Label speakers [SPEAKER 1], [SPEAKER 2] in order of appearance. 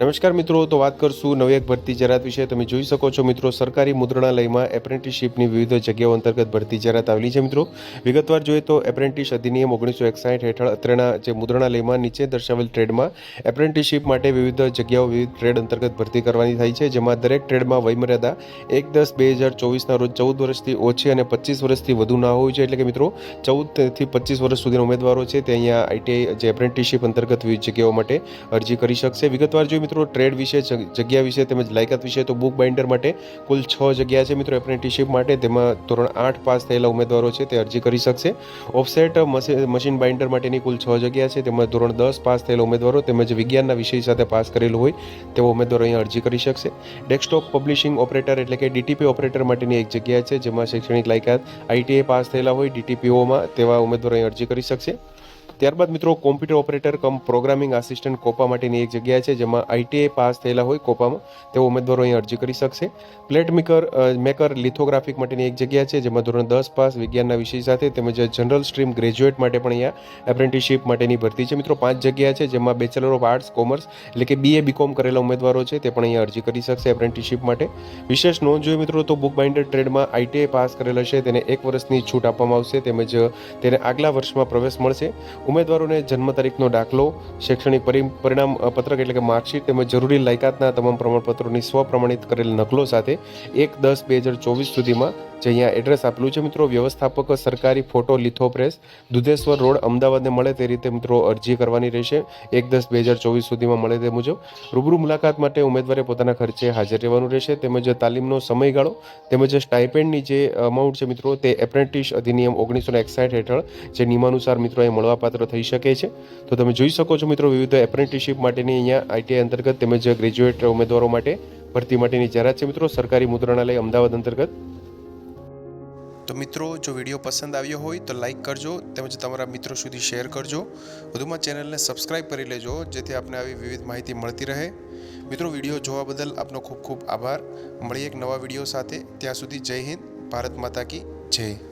[SPEAKER 1] નમસ્કાર મિત્રો, તો વાત કરશું નવી એક ભરતી જાહેરાત વિશે. તમે જોઈ શકો છો મિત્રો, સરકારી મુદ્રણાલયમાં એપ્રેન્ટિસશીપની વિવિધ જગ્યાઓ અંતર્ગત ભરતી જાહેરાત આવેલી છે મિત્રો. વિગતવાર જોઈએ તો એપ્રેન્ટિસ અધિનિયમ ઓગણીસો એકસાઠ હેઠળ અત્રેના જે મુદ્રણાલયમાં નીચે દર્શાવેલ ટ્રેડમાં એપ્રેન્ટિસશીપ માટે વિવિધ જગ્યાઓ, વિવિધ ટ્રેડ અંતર્ગત ભરતી કરવાની થાય છે, જેમાં દરેક ટ્રેડમાં વયમર્યાદા એક દસ બે હજાર ચોવીસના રોજ ચૌદ વર્ષથી ઓછી અને પચીસ વર્ષથી વધુ ના હોવી જોઈએ એટલે કે મિત્રો, ચૌદથી પચીસ વર્ષ સુધીના ઉમેદવારો છે, તે અહીંયા આઈટીઆઈ જે એપ્રેન્ટિસશીપ અંતર્ગત વિવિધ જગ્યાઓ માટે અરજી કરી શકશે. વિગતવાર જોઈએ મિત્રો ટ્રેડ વિશે જગ- જગ્યા વિશે તેમજ લાયકાત વિશે તો બુક બાઇન્ડર માટે કુલ છ જગ્યા છે મિત્રો એપ્રેન્ટિસશીપ માટે. તેમાં ધોરણ આઠ પાસ થયેલા ઉમેદવારો છે, તે અરજી કરી શકશે. ઓફસેટ મશી- મશીન બાઇન્ડર માટેની કુલ છ જગ્યા છે, તેમાં ધોરણ દસ પાસ થયેલા ઉમેદવારો તેમજ વિજ્ઞાનના વિષય સાથે પાસ કરેલું હોય, તેવો ઉમેદવારો અહીંયા અરજી કરી શકશે. ડેસ્કટોપ પબ્લિશિંગ ઓપરેટર એટલે કે ડીટીપી ઓપરેટર માટેની એક જગ્યા છે, જેમાં શૈક્ષણિક લાયકાત આઈટીઆઈ પાસ થયેલા હોય ડીટીપીઓમાં તેવા ઉમેદવારો અહીં અરજી કરી શકશે. ત્યારબાદ મિત્રો computer operator cum programming assistant COPA માટેની એક જગ્યા છે, જેમાં આઈટીઆઈ પાસ થયેલા હોય કોપામાં, તેઓ ઉમેદવારો અહીં અરજી કરી શકશે. પ્લેટ મેકર મેકર લિથોગ્રાફિક માટેની એક જગ્યા છે, જેમાં ધોરણ દસ પાસ વિજ્ઞાનના વિષય સાથે તેમજ જનરલ સ્ટ્રીમ ગ્રેજ્યુએટ માટે પણ અહીંયા એપ્રેન્ટિસશીપ માટેની ભરતી છે. મિત્રો, પાંચ જગ્યા છે, જેમાં બેચલર ઓફ આર્ટ્સ, કોમર્સ એટલે કે બીએ બીકોમ કરેલા ઉમેદવારો છે, તે પણ અહીંયા અરજી કરી શકશે એપ્રેન્ટિસશીપ માટે. વિશેષ નોંધ જોઈએ મિત્રો તો બુક બાઇન્ડર ટ્રેડમાં આઈટીઆઈ પાસ કરેલ હશે, તેને એક વર્ષની છૂટ આપવામાં આવશે, તેમજ તેને આગલા વર્ષમાં પ્રવેશ મળશે. ઉમેદવારોને જન્મ તારીખનો દાખલો, શૈક્ષણિક પરિ- પરિણામ પત્રક એટલે કે માર્કશીટ તેમજ જરૂરી લાયકાતના તમામ પ્રમાણપત્રોની સ્વપ્રમાણિત કરેલ નકલો સાથે એક દસ બે હજાર ચોવીસ સુધીમાં જે અહીંયા એડ્રેસ આપેલું છે મિત્રો, વ્યવસ્થાપક સરકારી photo litho press, Dudheshwar road, અમદાવાદને મળે તે રીતે મિત્રો અરજી કરવાની રહેશે. એક દસ બે હજાર ચોવીસ સુધીમાં મળે તે મુજબ. રૂબરૂ મુલાકાત માટે ઉમેદવારે પોતાના ખર્ચે હાજર રહેવાનું રહેશે. તેમજ તાલીમનો સમયગાળો, તેમજ સ્ટાઇપેન્ડની જે અમાઉન્ટ છે મિત્રો, તે એપ્રેન્ટિસ અધિનિયમ ઓગણીસો એકસાઠ હેઠળ જે નિયમાનુસાર મિત્રો એ મળવાપાત્ર થઈ શકે છે. તો તમે જોઈ શકો છો મિત્રો વિવિધ એપ્રેન્ટિસશીપ માટેની અહીંયા આઈટીઆઈ અંતર્ગત તેમજ ગ્રેજ્યુએટ ઉમેદવારો માટે ભરતી માટેની જાહેરાત છે મિત્રો. સરકારી મુદ્રણાલય અમદાવાદ અંતર્ગત. તો મિત્રો, જો વીડિયો પસંદ આવ્યો હોય તો લાઇક કરજો તેમજ તમારા મિત્રો સુધી શેર કરજો. વધુમાં ચેનલને સબસ્ક્રાઇબ કરી લેજો જેથી આપને આવી વિવિધ માહિતી મળતી રહે. મિત્રો, વીડિયો જોવા બદલ આપનો ખૂબ ખૂબ આભાર. મળીએ એક નવા વીડિયો સાથે. ત્યાં સુધી જય હિન્દ, ભારત માતા કી જય.